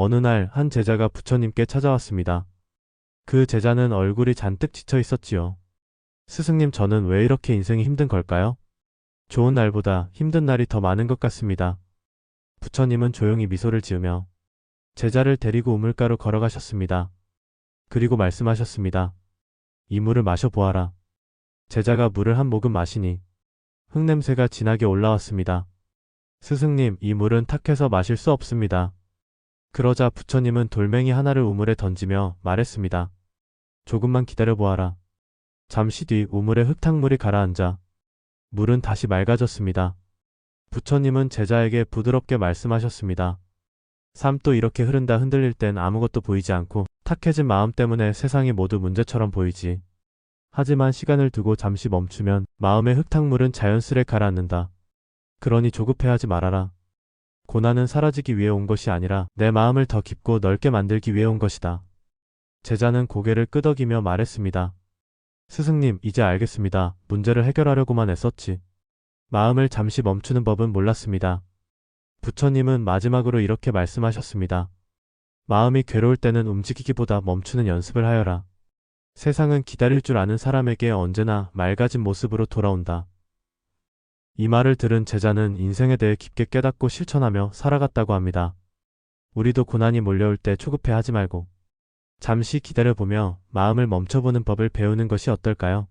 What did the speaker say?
어느 날 한 제자가 부처님께 찾아왔습니다. 그 제자는 얼굴이 잔뜩 지쳐 있었지요. 스승님 저는 왜 이렇게 인생이 힘든 걸까요? 좋은 날보다 힘든 날이 더 많은 것 같습니다. 부처님은 조용히 미소를 지으며 제자를 데리고 우물가로 걸어가셨습니다. 그리고 말씀하셨습니다. 이 물을 마셔보아라. 제자가 물을 한 모금 마시니 흙냄새가 진하게 올라왔습니다. 스승님, 이 물은 탁해서 마실 수 없습니다. 그러자 부처님은 돌멩이 하나를 우물에 던지며 말했습니다. 조금만 기다려보아라. 잠시 뒤 우물에 흙탕물이 가라앉아 물은 다시 맑아졌습니다. 부처님은 제자에게 부드럽게 말씀하셨습니다. 삶도 이렇게 흐른다 흔들릴 땐 아무것도 보이지 않고 탁해진 마음 때문에 세상이 모두 문제처럼 보이지. 하지만 시간을 두고 잠시 멈추면 마음의 흙탕물은 자연스레 가라앉는다. 그러니 조급해하지 말아라. 고난은 사라지기 위해 온 것이 아니라 내 마음을 더 깊고 넓게 만들기 위해 온 것이다. 제자는 고개를 끄덕이며 말했습니다. 스승님, 이제 알겠습니다. 문제를 해결하려고만 애썼지. 마음을 잠시 멈추는 법은 몰랐습니다. 부처님은 마지막으로 이렇게 말씀하셨습니다. 마음이 괴로울 때는 움직이기보다 멈추는 연습을 하여라. 세상은 기다릴 줄 아는 사람에게 언제나 맑아진 모습으로 돌아온다. 이 말을 들은 제자는 인생에 대해 깊게 깨닫고 실천하며 살아갔다고 합니다. 우리도 고난이 몰려올 때 초급해 하지 말고 잠시 기다려보며 마음을 멈춰보는 법을 배우는 것이 어떨까요?